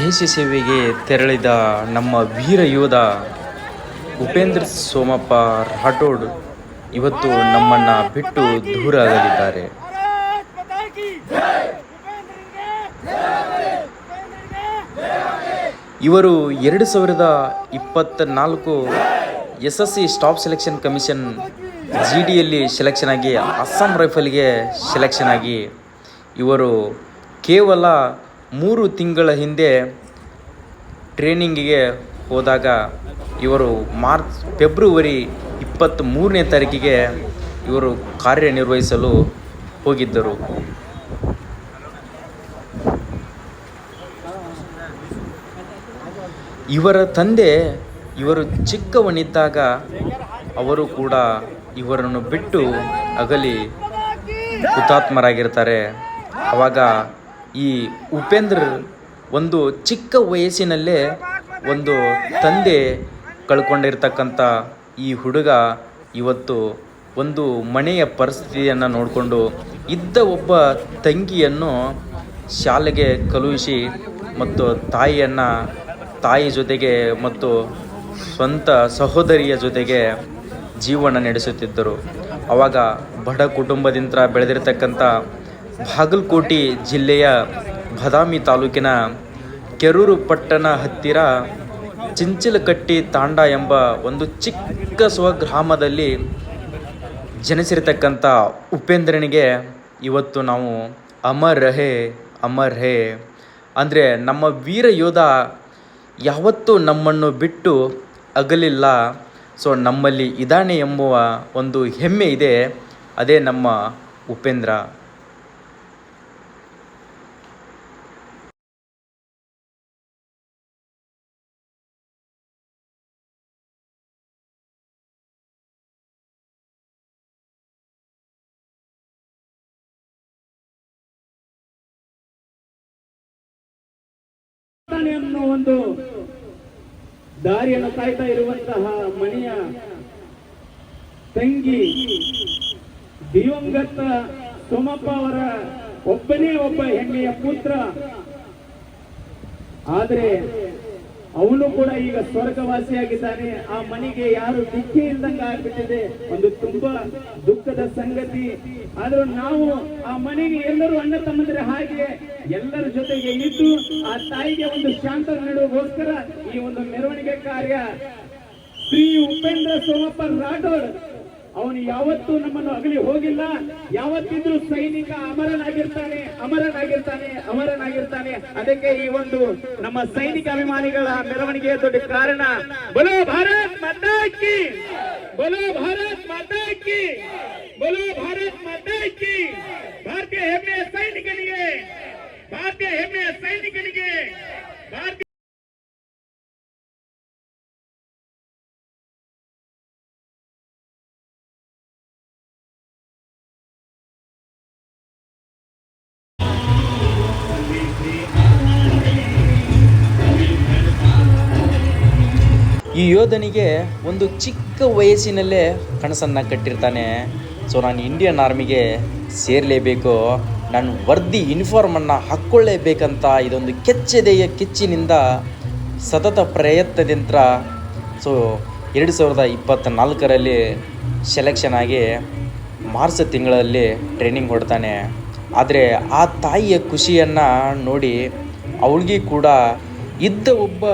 ದೇಶ ಸೇವೆಗೆ ತೆರಳಿದ ನಮ್ಮ ವೀರ ಯೋಧ ಉಪೇಂದ್ರ ಸೋಮಪ್ಪ ರಾಠೋಡ್ ಇವತ್ತು ನಮ್ಮನ್ನ ಬಿಟ್ಟು ದೂರ ಆಗಲಿದ್ದಾರೆ. ಇವರು ಎರಡು ಸಾವಿರದ ಇಪ್ಪತ್ತ ನಾಲ್ಕು S S C staff selection commission G ಡಿಯಲ್ಲಿ selection ಆಗಿ ಅಸ್ಸಾಂ ರೈಫಲ್ಗೆ ಸೆಲೆಕ್ಷನ್ ಆಗಿ ಇವರು ಕೇವಲ ಮೂರು ತಿಂಗಳ ಹಿಂದೆ ಟ್ರೈನಿಂಗಿಗೆ ಹೋದಾಗ ಇವರು ಮಾರ್ಚ್, ಫೆಬ್ರವರಿ ಇಪ್ಪತ್ತ್ ಮೂರನೇ ತಾರೀಕಿಗೆ ಇವರು ಕಾರ್ಯನಿರ್ವಹಿಸಲು ಹೋಗಿದ್ದರು. ಇವರ ತಂದೆ, ಇವರು ಚಿಕ್ಕವನಿದ್ದಾಗ ಅವರು ಕೂಡ ಇವರನ್ನು ಬಿಟ್ಟು ಅಗಲಿ ಹುತಾತ್ಮರಾಗಿರ್ತಾರೆ. ಆವಾಗ ಈ ಉಪೇಂದ್ರ ಒಂದು ಚಿಕ್ಕ ವಯಸ್ಸಿನಲ್ಲೇ ಒಂದು ತಂದೆ ಕಳ್ಕೊಂಡಿರ್ತಕ್ಕಂಥ ಈ ಹುಡುಗ ಇವತ್ತು ಒಂದು ಮನೆಯ ಪರಿಸ್ಥಿತಿಯನ್ನು ನೋಡಿಕೊಂಡು ಇದ್ದ ಒಬ್ಬ ತಂಗಿಯನ್ನು ಶಾಲೆಗೆ ಕಳುಹಿಸಿ ಮತ್ತು ತಾಯಿಯನ್ನು ತಾಯಿ ಜೊತೆಗೆ ಮತ್ತು ಸ್ವಂತ ಸಹೋದರಿಯ ಜೊತೆಗೆ ಜೀವನ ನಡೆಸುತ್ತಿದ್ದರು. ಆವಾಗ ಬಡ ಕುಟುಂಬದಿಂದ ಬೆಳೆದಿರ್ತಕ್ಕಂಥ ಬಾಗಲಕೋಟೆ ಜಿಲ್ಲೆಯ ಬದಾಮಿ ತಾಲೂಕಿನ ಕೆರೂರು ಪಟ್ಟಣ ಹತ್ತಿರ ಚಿಂಚಲಕಟ್ಟಿ ತಾಂಡ ಎಂಬ ಒಂದು ಚಿಕ್ಕ ಸ್ವಗ್ರಾಮದಲ್ಲಿ ಜನಿಸಿರ್ತಕ್ಕಂಥ ಉಪೇಂದ್ರನಿಗೆ ಇವತ್ತು ನಾವು ಅಮರ್ ರಹೆ ಅಮರ್ ಹೇ ಅಂದರೆ ನಮ್ಮ ವೀರ ಯೋಧ ಯಾವತ್ತೂ ನಮ್ಮನ್ನು ಬಿಟ್ಟು ಅಗಲಿಲ್ಲ. ಸೊ ನಮ್ಮಲ್ಲಿ ಇದಾನೆ ಎಂಬುವ ಒಂದು ಹೆಮ್ಮೆ ಇದೆ. ಅದೇ ನಮ್ಮ ಉಪೇಂದ್ರ. ದಾರಿಯನ್ನು ಕಾಯ್ತಾ ಇರುವಂತಹ ಮನೆಯ ತಂಗಿ ದಿವಂಗತ ಸೋಮಪ್ಪ ಅವರ ಒಬ್ಬನೇ ಒಬ್ಬ ಹೆಮ್ಮೆಯ ಪುತ್ರ. ಆದ್ರೆ ಅವನು ಕೂಡ ಈಗ ಸ್ವರ್ಗವಾಸಿಯಾಗಿದ್ದಾನೆ. ಆ ಮನೆಗೆ ಯಾರು ದಿಕ್ಕಿ ಇಲ್ದಂಗ ಆಗ್ಬಿಟ್ಟಿದೆ. ಒಂದು ತುಂಬಾ ದುಃಖದ ಸಂಗತಿ. ಆದ್ರೂ ನಾವು ಆ ಮನೆಗೆ ಎಲ್ಲರೂ ಅಣ್ಣ ತಮ್ಮಂದ್ರೆ ಹಾಗೆ ಎಲ್ಲರ ಜೊತೆಗೆ ಇದ್ದು ಆ ತಾಯಿಗೆ ಒಂದು ಶಾಂತ ನೀಡುವಗೋಸ್ಕರ ಈ ಒಂದು ಮೆರವಣಿಗೆ ಕಾರ್ಯ. ಶ್ರೀ ಉಪೇಂದ್ರ ಸೋಮಪ್ಪ ರಾಠೋಡ್ ಅವನು ಯಾವತ್ತೂ ನಮ್ಮನ್ನು ಅಗಲಿ ಹೋಗಿಲ್ಲ. ಯಾವತ್ತಿದ್ರೂ ಸೈನಿಕ ಅಮರನಾಗಿರ್ತಾನೆ ಅಮರನಾಗಿರ್ತಾನೆ ಅಮರನಾಗಿರ್ತಾನೆ. ಅದಕ್ಕೆ ಈ ಒಂದು ನಮ್ಮ ಸೈನಿಕ ಅಭಿಮಾನಿಗಳ ಮೆರವಣಿಗೆಯ ದೊಡ್ಡ ಕಾರಣ ಬಲೋ ಭಾರತ್ ಮಾತಾಕಿ ಬಲು ಭಾರತ್ ಮಾತಾಕಿ ಬಲು ಭಾರತ್ ಮಾತಾಕಿ ಭಾರತೀಯ ಹೆಮ್ಮೆಯ ಸೈನಿಕನಿಗೆ! ಭಾರತೀಯ ಹೆಮ್ಮೆಯ ಈ ಯೋಧನಿಗೆ ಒಂದು ಚಿಕ್ಕ ವಯಸ್ಸಿನಲ್ಲೇ ಕನಸನ್ನು ಕಟ್ಟಿರ್ತಾನೆ. ಸೊ ನಾನು ಇಂಡಿಯನ್ ಆರ್ಮಿಗೆ ಸೇರಲೇಬೇಕು. ನಾನು ವರ್ದಿ ಯೂನಿಫಾರ್ಮನ್ನು ಹಾಕ್ಕೊಳ್ಳೇಬೇಕಂತ ಇದೊಂದು ಕೆಚ್ಚೆದೆಯ ಕಿಚ್ಚಿನಿಂದ ಸತತ ಪ್ರಯತ್ನದಿಂದ ಸೊ ಎರಡು ಸಾವಿರದ ಇಪ್ಪತ್ತ್ನಾಲ್ಕರಲ್ಲಿ ಸೆಲೆಕ್ಷನ್ ಆಗಿ ಮಾರ್ಚ್ ತಿಂಗಳಲ್ಲಿ ಟ್ರೈನಿಂಗ್ ಹೊಡ್ತಾನೆ. ಆದರೆ ಆ ತಾಯಿಯ ಖುಷಿಯನ್ನು ನೋಡಿ ಅವಳಿಗೆ ಕೂಡ ಇದ್ದ ಒಬ್ಬ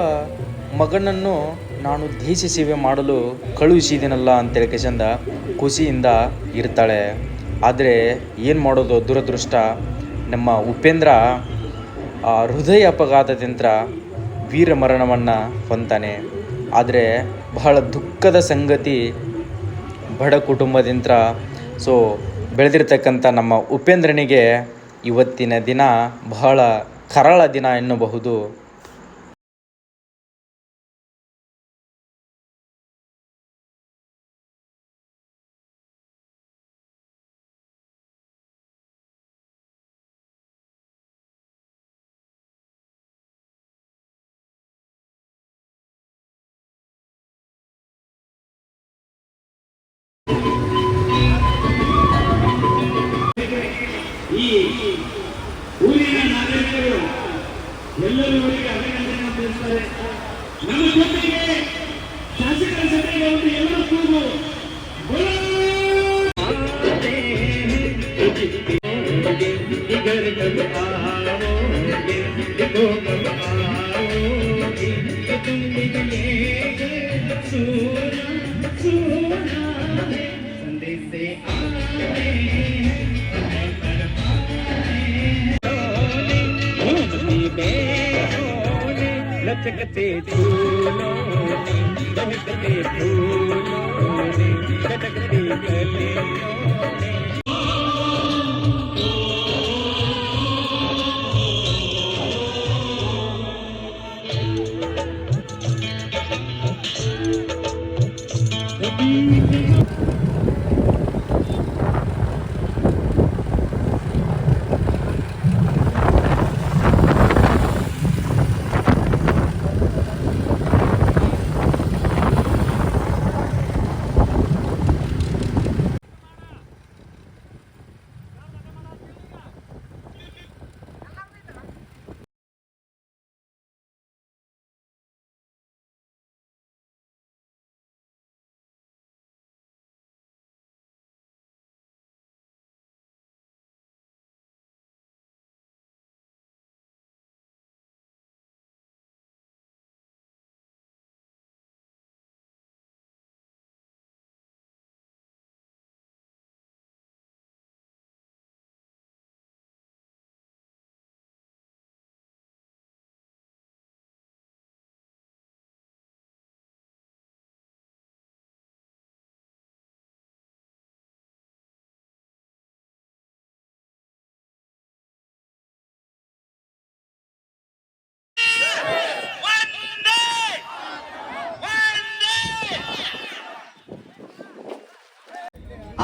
ಮಗನನ್ನು ನಾನು ದೇಶ ಸೇವೆ ಮಾಡಲು ಕಳುಹಿಸಿದ್ದೀನಲ್ಲ ಅಂತೇಳಿ ಕೇಶಂದ ಖುಷಿಯಿಂದ ಇರ್ತಾಳೆ. ಆದರೆ ಏನು ಮಾಡೋದು ದುರದೃಷ್ಟ? ನಮ್ಮ ಉಪೇಂದ್ರ ಆ ಹೃದಯ ಅಪಘಾತದಿಂದ ವೀರ ಮರಣವನ್ನು ಹೊಂತಾನೆ ಆದರೆ ಬಹಳ ದುಃಖದ ಸಂಗತಿ ಬಡ ಕುಟುಂಬದಿಂದ. ಸೊ ಬೆಳೆದಿರ್ತಕ್ಕಂಥ ನಮ್ಮ ಉಪೇಂದ್ರನಿಗೆ ಇವತ್ತಿನ ದಿನ ಬಹಳ ಕರಾಳ ದಿನ ಎನ್ನಬಹುದು. ಈ ಊರಿನ ನಾಗರಿಕರು ಎಲ್ಲರೂ ಇವರಿಗೆ ಅಭಿನಂದನೆ ನಮ್ಮ ಜೊತೆಗೆ ಶಾಸಕರ ಜೊತೆಗೆ ಒಂದು ಎಲ್ಲರೂ ಕೂಗು. लचकते फूलों ने लचकते फूलों ने लचकते गलियों ने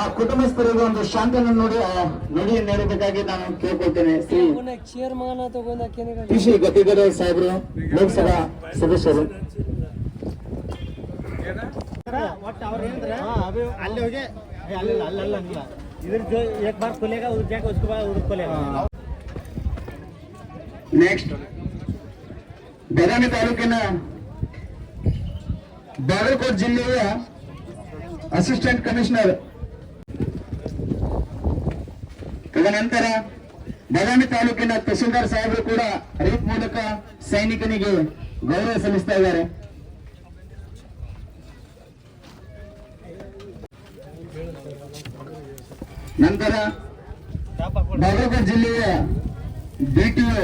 ಆ ಕುಟುಂಬಸ್ಥರಿಗೆ ಒಂದು ಶಾಂತನ ನೋಡಿ ನುಡಿ ನೀಡಬೇಕಾಗಿ ನಾನು ಕೇಳ್ಕೊಳ್ತೇನೆ. ಶ್ರೀ ಸಿ ಗತಿಗರ ಸಾಹೇಬರು ಲೋಕಸಭಾ ಸದಸ್ಯರು. ನೆಕ್ಸ್ಟ್ ಬೆಳಗಾವಿ ತಾಲೂಕಿನ ಬಾಗಲಕೋಟೆ ಜಿಲ್ಲೆಯ ಅಸಿಸ್ಟೆಂಟ್ ಕಮಿಷನರ್ ತದನಂತರ ಬೆಳಗಾವಿ ತಾಲೂಕಿನ ತಹಶೀಲ್ದಾರ್ ಸಾಹೇಬರು ಕೂಡ ರೀಪ್ ಮೂಲಕ ಸೈನಿಕನಿಗೆ ಗೌರವ ಸಲ್ಲಿಸ್ತಾ ಇದ್ದಾರೆ. ನಂತರ ಬಾಗಲಕೋಟೆ ಜಿಲ್ಲೆಯ ಡಿಟಿಒ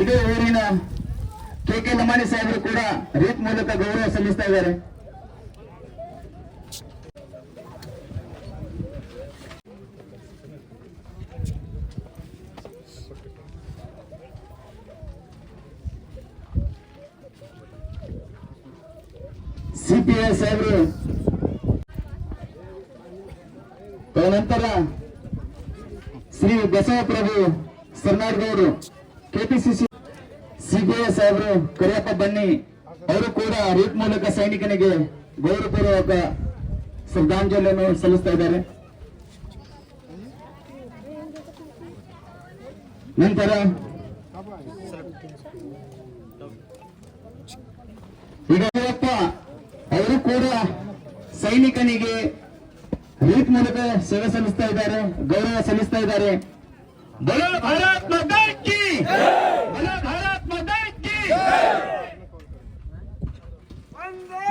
ಇದೇ ಊರಿನ ಕೆ ಕೆ ಲಮಾಣಿ ಸಾಹೇಬರು ಕೂಡ ರೀತ್ ಮೂಲಕ ಗೌರವ ಸಲ್ಲಿಸ್ತಾ ಇದ್ದಾರೆ. ತದನಂತರ ಶ್ರೀ ಬಸವಪ್ರಭು ಸರ್ನಾಡ್ಗೌರು ಕೆಪಿಸಿಸಿ ಸಿಬಿಐ ಸಾಹೇಬರು ಕರಿಯಪ್ಪ ಬನ್ನಿ, ಅವರು ಕೂಡ ರೂಟ್ ಮೂಲಕ ಸೈನಿಕನಿಗೆ ಗೌರವಪೂರ್ವಕ ಶ್ರದ್ಧಾಂಜಲಿಯನ್ನು ಸಲ್ಲಿಸ್ತಾ ಇದ್ದಾರೆ. ನಂತರ ಯಡಿಯೂರಪ್ಪ ಅವರು ಕೂಡ ಸೈನಿಕನಿಗೆ ರೀತ್ ಮೂಲಕ ಸೇವೆ ಸಲ್ಲಿಸ್ತಾ ಇದ್ದಾರೆ, ಗೌರವ ಸಲ್ಲಿಸ್ತಾ ಇದ್ದಾರೆ. ಭಾರತ್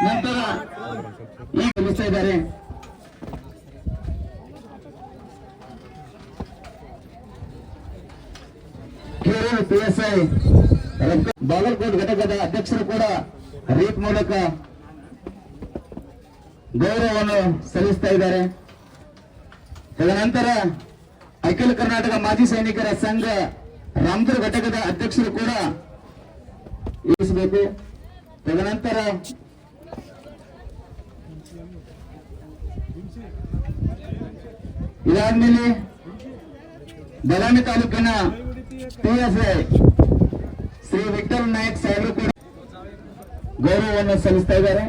ನಂತರ ಈಗ ಸಲ್ಲಿಸ್ತಾ ಇದ್ದಾರೆ. ಐ ಬಾಗಲಕೋಟ್ ಘಟಕದ ಅಧ್ಯಕ್ಷರು ಕೂಡ ರೀತ್ ಮೂಲಕ ಗೌರವವನ್ನು ಸಲ್ಲಿಸ್ತಾ ಇದ್ದಾರೆ. ತದನಂತರ ಅಖಿಲ ಕರ್ನಾಟಕ ಮಾಜಿ ಸೈನಿಕರ ಸಂಘ ರಾಮದುರ್ ಘಟಕದ ಅಧ್ಯಕ್ಷರು ಕೂಡ ಇರಿಸಬೇಕು. ತದನಂತರ ಇದಾದ್ಮೇಲೆ ಬದಾಮಿ ತಾಲೂಕಿನ ಪಿಎಸ್ಐ ಶ್ರೀ ವಿಠಲ್ ನಾಯಕ್ ಸಾಹೇಬರು ಕೂಡ ಗೌರವವನ್ನು ಸಲ್ಲಿಸ್ತಾ ಇದ್ದಾರೆ.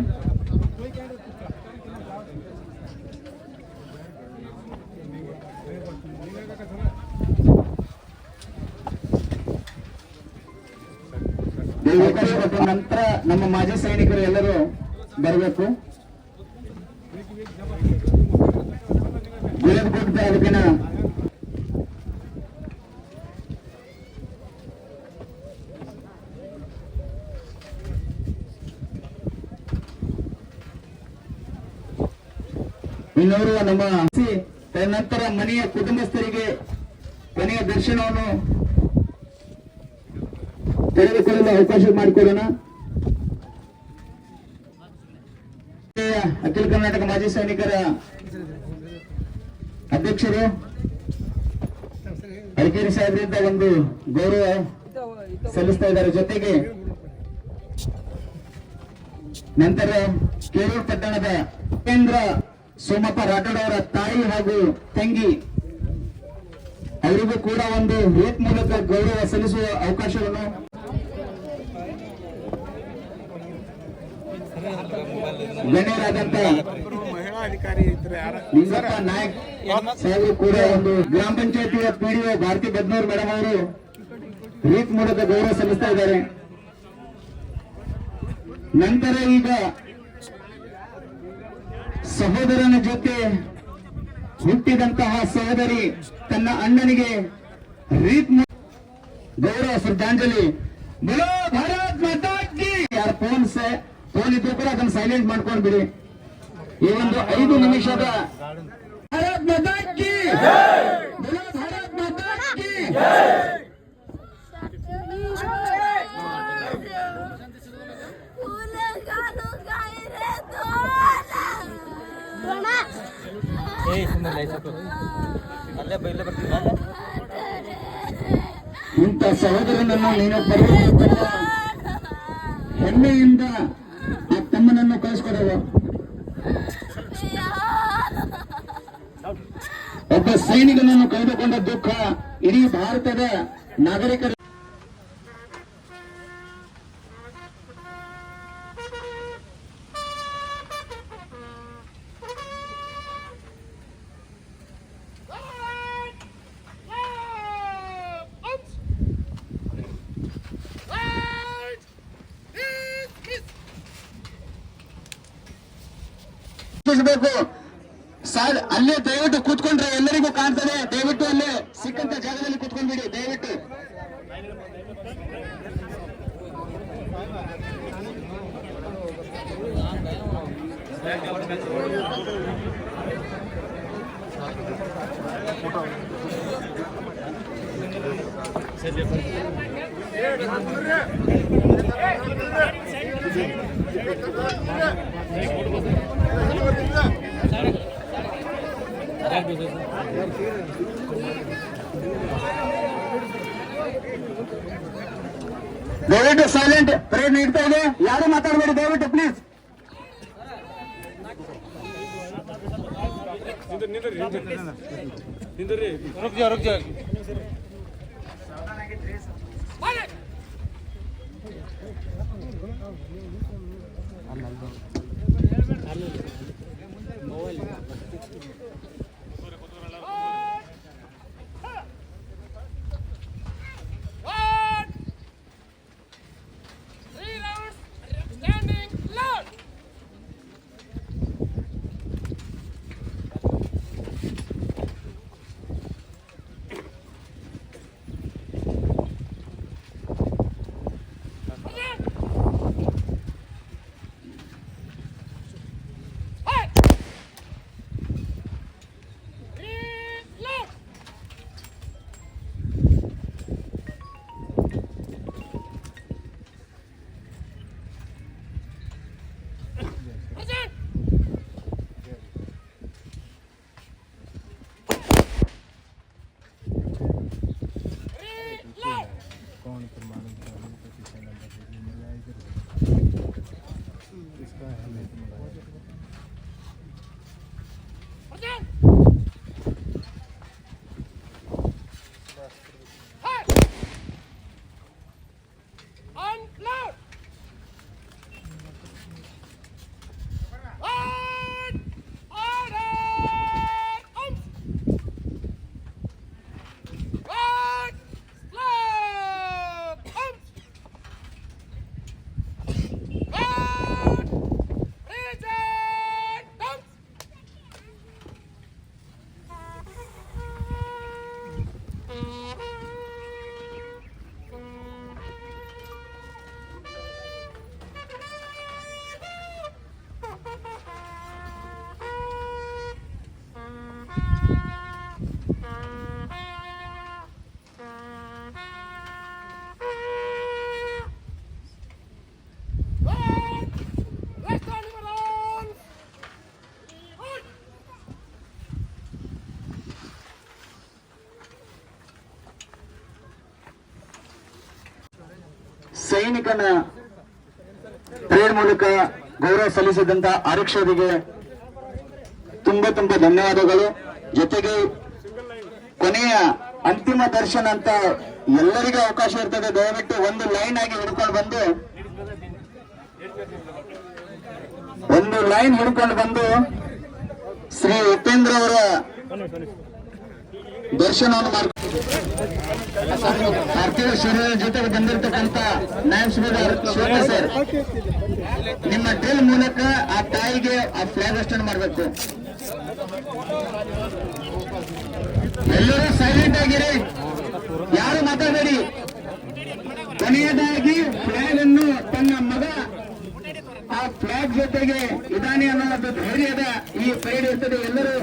ಅವಕಾಶ ನಂತರ ನಮ್ಮ ಮಾಜಿ ಸೈನಿಕರು ಎಲ್ಲರೂ ಬರಬೇಕು. ಗುಳದಕೋಟೆ ತಾಲೂಕಿನ ಇನ್ನೋರ್ವ ನಮ್ಮ ತದನಂತರ ಮನೆಯ ಕುಟುಂಬಸ್ಥರಿಗೆ ಮನೆಯ ದರ್ಶನವನ್ನು ತೆಗೆದುಕೊಳ್ಳಲು ಅವಕಾಶ ಮಾಡಿಕೊಡೋಣ. ಅಖಿಲ ಕರ್ನಾಟಕ ಮಾಜಿ ಸೈನಿಕರ ಅಧ್ಯಕ್ಷರು ಅರಕೇರಿ ಸಾಹೇಬರಿಂದ ಒಂದು ಗೌರವ ಸಲ್ಲಿಸ್ತಾ ಇದ್ದಾರೆ. ಜೊತೆಗೆ ನಂತರ ಕೇರೂರು ಪಟ್ಟಣದ ಉಪೇಂದ್ರ ಸೋಮಪ್ಪ ರಾಠೋಡ್ ಅವರ ತಾಯಿ ಹಾಗೂ ತಂಗಿ, ಅವರಿಗೂ ಕೂಡ ಒಂದು ರೇಟ್ ಮೂಲಕ ಗೌರವ ಸಲ್ಲಿಸುವ ಅವಕಾಶವನ್ನು ಗಣ್ಯರಾದಂತ ಲಿಂಗಪ್ಪ ನಾಯಕ್ ಸಾಹೇಬರು ಕೂಡ ಒಂದು ಗ್ರಾಮ ಪಂಚಾಯತಿಯ ಪಿಡಿಒ ಭಾರತಿ ಬದ್ನೂರ್ ಮೇಡಮ್ ಅವರು ರೀತ್ ಮೂಲಕ ಗೌರವ ಸಲ್ಲಿಸ್ತಾ ಇದ್ದಾರೆ. ನಂತರ ಈಗ ಸಹೋದರನ ಜೊತೆ ಹುಟ್ಟಿದಂತಹ ಸಹೋದರಿ ತನ್ನ ಅಣ್ಣನಿಗೆ ರೀತ್ ಮೂ- ಗೌರವ ಶ್ರದ್ಧಾಂಜಲಿ. ಬಲೋ ಭಾರತ್ ಕಿ ಯಾರ ಫೋನ್ ಫೋನ್ ಇದ್ರು ಕೂಡ ಅದನ್ನ ಸೈಲೆಂಟ್ ಮಾಡ್ಕೊಂಡು ಬಿಡಿ. ಈ ಒಂದು ಐದು ನಿಮಿಷದ ಇಂಥ ಸಹೋದರನನ್ನು ನೀನು ಹೆಮ್ಮೆಯಿಂದ ಒಬ್ಬ ಸೈನಿಕನನ್ನು ಕಳೆದುಕೊಂಡ ದುಃಖ ಇಡೀ ಭಾರತದ ನಾಗರಿಕರ ಬೇಕು ಸರ್ ಅಲ್ಲೇ ದಯವಿಟ್ಟು ಕೂತ್ಕೊಂಡ್ರೆ ಎಲ್ಲರಿಗೂ ಕಾಣ್ತದೆ ದಯವಿಟ್ಟು ಅಲ್ಲೇ ಸಿಕ್ಕಂತ ಜಾಗದಲ್ಲಿ ಕೂತ್ಕೊಂಡ್ಬಿಡಿ ದಯವಿಟ್ಟು ದಯವಿಟ್ಟು ಸೈಲೆಂಟ್ ಪ್ರೇರ್ ನೀಡ್ತಾ ಇದೆ. ಯಾರು ಮಾತಾಡಬೇಡಿ ದಯವಿಟ್ಟು ಪ್ಲೀಸ್ Carmen. ಸೈನಿಕನ ಪ್ರೇರ್ ಮೂಲಕ ಗೌರವ ಸಲ್ಲಿಸಿದಂತ ಆರಕ್ಷಕರಿಗೆ ತುಂಬಾ ತುಂಬಾ ಧನ್ಯವಾದಗಳು. ಜೊತೆಗೆ ಕೊನೆಯ ಅಂತಿಮ ದರ್ಶನ ಅಂತ ಎಲ್ಲರಿಗೂ ಅವಕಾಶ ಇರ್ತದೆ. ದಯವಿಟ್ಟು ಒಂದು ಲೈನ್ ಆಗಿ ಹಿಡ್ಕೊಂಡು ಬಂದು, ಒಂದು ಲೈನ್ ಹಿಡ್ಕೊಂಡು ಬಂದು ಶ್ರೀ ಉಪೇಂದ್ರ ಅವರ ದರ್ಶನವನ್ನು ಮಾಡ್ತೀವಿ ಪಾರ್ಥಿವ ಶರೀರ ಜೊತೆಗೆ ಬಂದಿರತಕ್ಕಂತ ಶಿವಣ್ಣ ಸರ್. ನಿಮ್ಮ ಡ್ರಿಲ್ ಮೂಲಕ ಆ ತಾಯಿಗೆ ಆ ಫ್ಲಾಗ್ ಅಷ್ಟನ್ನು ಮಾಡಬೇಕು. ಎಲ್ಲರೂ ಸೈಲೆಂಟ್ ಆಗಿರಿ. ಯಾರು ಮಾತಾಡಬೇಡಿ. ಕೊನೆಯದಾಗಿ ಫ್ಲಾಗ್ ಅನ್ನು ತನ್ನ ಮಗ ಆ ಫ್ಲಾಗ್ ಜೊತೆಗೆ ಇದಾನೆ ಅನ್ನೋದು ಧೈರ್ಯದ ಈ ಪರೇಡ್ ಇರ್ತದೆ. ಎಲ್ಲರೂ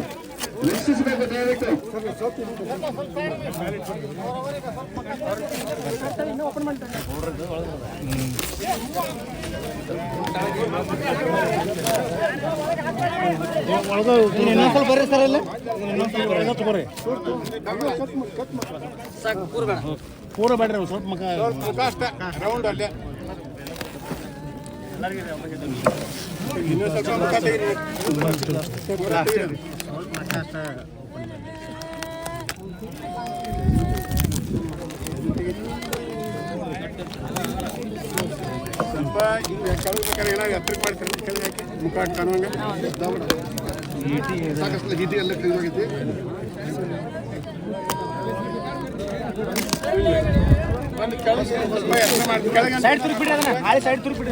ಇನ್ನೊಂದ್ ಬರ್ರಿ ಸರ್ ಇಲ್ಲ ಇನ್ನೊಂದ್ ಸ್ವಲ್ಪ ಬರ್ರಿ ಇನ್ನೊಂದ್ ಪೂರ ಬೇಡ್ರಿ ಸ್ವಲ್ಪ ಸ್ವಲ್ಪ ಮಗ ರೌಂಡ್ ಅಲ್ಲೇ ಸ್ವಲ್ಪ ಎಲ್ಲ ಒಂದು ಕೆಳಗೆ ಸ್ವಲ್ಪ ಮಾಡಿ ಕೆಳಗೆ ಸೈಡ್ ತುರುಪಿಡಿ ಅದನ್ನ ಸೈಡ್ ತುರುಪಿಡಿ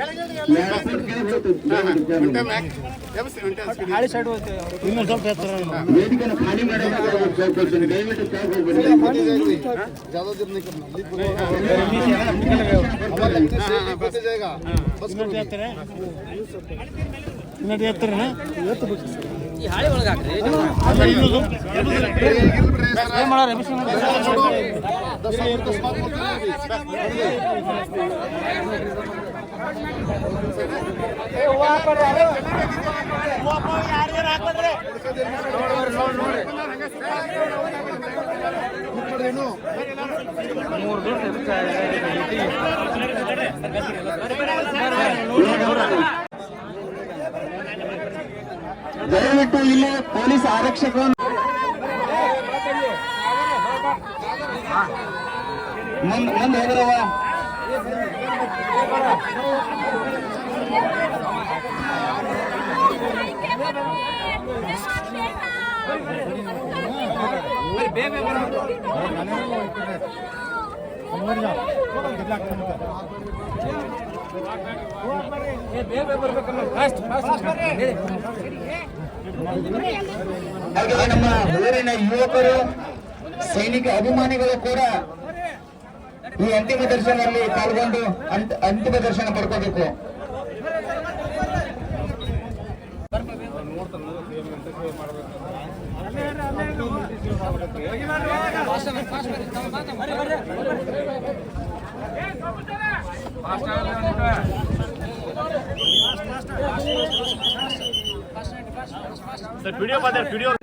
ಹಿಂಗೆ ಎತ್ತರಕ್ಕೆ ಮಾಡೋಣ ಒಂದು ತಲೆ ಸ್ವಲ್ಪ ತೊಂಬರ್ ತೊಂಬರ್ರಿ ದಯವಿಟ್ಟು ಬೆಂಡ್ ಆಗೈತಿ ಸ್ವಲ್ಪ ಸ್ವಲ್ಪ ದಯವಿಟ್ಟು ಕೆಳಗಳ್ರಿ ಎರಡು ಫುಟ್ ಕೆಳಗೆ ಹೋಗ್ತದೆ. ದಯವಿಟ್ಟು ಕೆಳಗೆ ಒಂಟೆ ಹೋಗಿ. ಮ್ಯಾಕ್ ಎಬ್ಸಿ ಒಂಟೆ ಹಸ್ಕಿಡಿ. ಹಾಳಿ ಸೈಡ್ ಇನ್ನೊಂದ್ ಸ್ವಲ್ಪ ಎತ್ತರ ವೇದಿಕೆಯನ್ನು ಖಾಲಿ ಮಾಡೋದಕ್ಕೆ ಕೇಳ್ಕೊಳ್ತೀನಿ ದಯವಿಟ್ಟು ಕೆಳಗೆ ಹೋಗ್ಬೇಡಿ ಇನ್ನೊಂದು ಎತ್ತರ ದಯವಿಟ್ಟು ಇಲ್ಲಿ ಪೊಲೀಸ್ ಆರಕ್ಷಕ ಮುಂದ್ ಮುಂದೆ ನಮ್ಮ ಊರಿನ ಯುವಕರು ಸೈನಿಕ ಅಭಿಮಾನಿಗಳು ಕೂಡ ಈ ಅಂತಿಮ ದರ್ಶನದಲ್ಲಿ ಪಾಲ್ಗೊಂಡು ಅಂತ್- ಅಂತಿಮ ದರ್ಶನ ಪಡ್ಕೋಬೇಕು. ವಿಡಿಯೋ